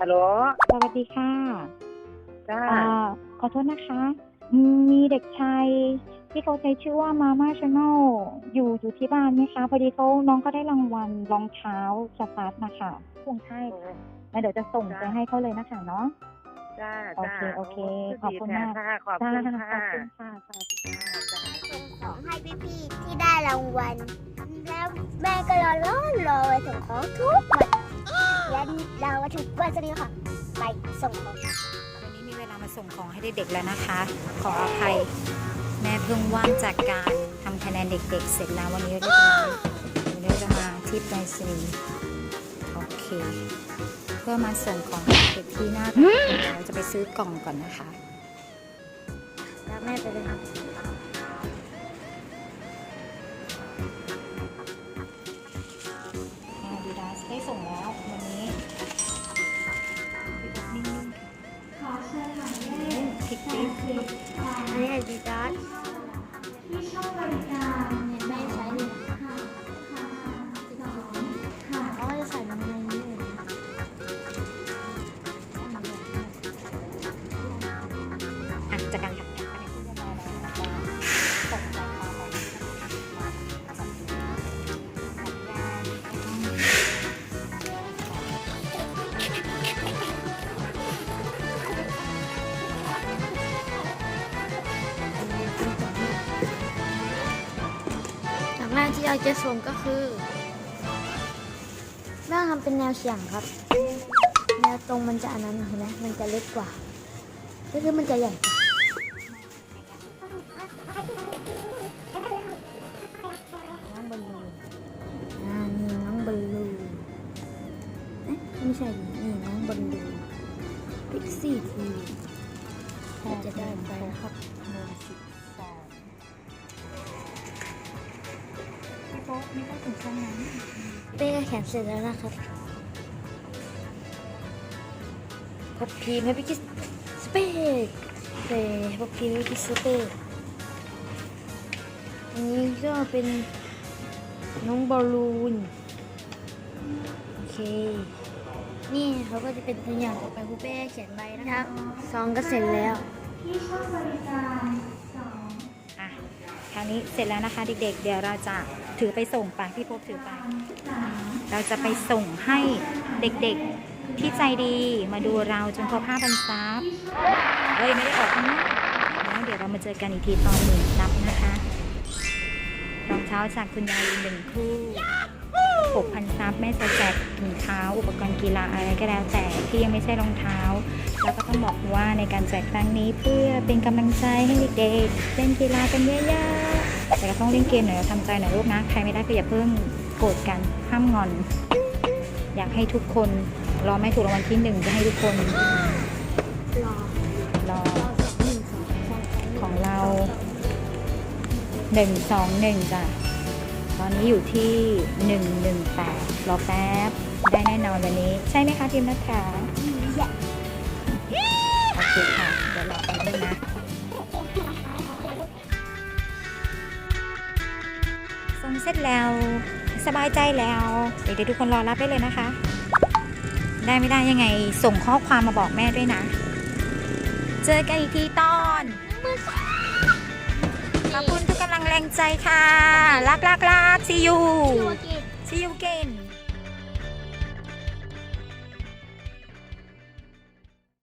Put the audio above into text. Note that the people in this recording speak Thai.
ฮัลโหล สวัสดีค่ะจ้าอ่าขอโทษนะคะอืมมีเด็กชายที่เขาใช้ชื่อว่ามาม่าชาแนลอยู่อยู่ที่บ้านไหมคะ พอดีเขาน้องก็ได้รางวัลรองเท้าสตาร์ทนะคะพวงใช่ค่ะแล้วเดี๋ยวจะส่งไปให้เขาเลยนะคะเนาะ จ้าโอจ้าเค โอเคโขอบคุณมากดีแท้ค่ะขอบจ้าคุณขอบค่ะคุณค่ะสวัสดีค่ะจ้าส่งของให้พี่ๆที่ได้รางวัล แล้วแม่ก็รอรอรอไปส่งของทุกวัน ยันเรามาถึงวันนี้ค่ะ ไปส่งของวันนี้มีเวลามาส่งของให้เด็กๆแล้วนะคะ ขออภัยแม่เพิ่งว่างจากการทำคะแนนเด็ก ๆ เสร็จแล้ววันนี้เรียบร้อยวันนี้จะมาที่ไปรษณีย์โอเค เพื่อมาส่งของให้เด็กที่หน้าร้านเราจะไปซื้อกล่องก่อนนะคะ แล้วแม่ไปเลยครั อย่างแรกที่อยากจะส่งก็คือแม่ทำเป็นแนวเฉียงครับ แนวตรงมันจะอันนั้นเห็นไหมมันจะเล็กกว่าก็คือมันจะใหญ่กว่าน้องบอลลูนอ่านี่น้องบอลลูนเอ๊ะไม่ใช่ดินี่น้องบอลลูนพิกซี่ทีก็จะได้ไปครับโมสิ โป๊กไม่ต้องถึงช่องนั้นเป้ก็แขนเสร็จแล้วนะครับพบพีมให้พี่กิสสเปกเป้พบพีมให้พี่กิสสเปกอันนี้ก็เป็นน้องบอลลูนโอเค นี่เขาก็จะเป็นตัวอย่างต่อไปครูเป้เขียนใบนะครับซองก็เสร็จแล้วอะ คราวนี้เสร็จแล้วนะคะเด็กๆ เดี๋ยวเราจะถือไปส่งไปพี่โป๊กถือไป เราจะไปส่งให้เด็กๆที่ใจดีมาดูเราจนครบห้าพันซับเอ้ยไม่ได้ออกนะแล้วเดี๋ยวเรามาเจอกันอีกทีตอนหมื่นซับนะคะรองเท้าจากคุณยายหนึ่งคู่หกพันซับแม่จะแจกถุงเท้า อุปกรณ์กีฬาอะไรก็แล้วแต่ที่ยังไม่ใช่รองเท้า ต้องบอกว่าในการแจกครั้งนี้เพื่อเป็นกำลังใจให้เด็กๆเล่นกีฬากันเยอะๆแต่ก็ต้องเล่นเกมหน่อยทำใจหน่อยลูกนะใครไม่ได้ก็อย่าเพิ่งโกรธกันห้ามงอน อยากให้ทุกคนรอไม่ถูกรางวัลที่หนึ่งจะให้ทุกคนรอรอของเราหนึ่งสองหนึ่งจ้ะตอนนี้อยู่ที่หนึ่งหนึ่งแปดรอแป๊บได้แน่นอนวันนี้ ใช่ไหมคะทีมนักขาแย่ โอเคค่ะ เดี๋ยวรอแป๊บนึงนะส่งเสร็จแล้ว สบายใจแล้ว เดี๋ยวทุกคนรอรับได้เลยนะคะ ได้ไม่ได้ยังไงส่งข้อความมาบอกแม่ด้วยนะ เจอกันอีกทีตอนขอบคุณทุกกำลังแรงใจค่ะ รักรักรัก see you ตัวเกต see you again